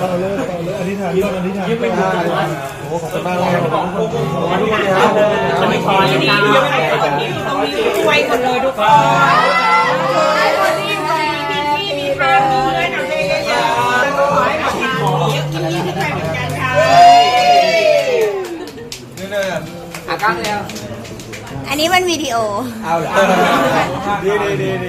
ต่อเลยต่อเลยอธิษฐานก่อนอธิษฐานก่อนโอ้โหขอบคุณมากเลยขอบคุณทุกคนครับจะไม่พอเลยนะไว้หมดเลยทุกคนมีข้าวมีเงินอะไรเยอะๆขอให้มาทานเยอะกินยิ่งไปเหมือนกันค่ะอากั้งแล้วอันนี้มันวิดีโอ เอาเหรอดีดีดี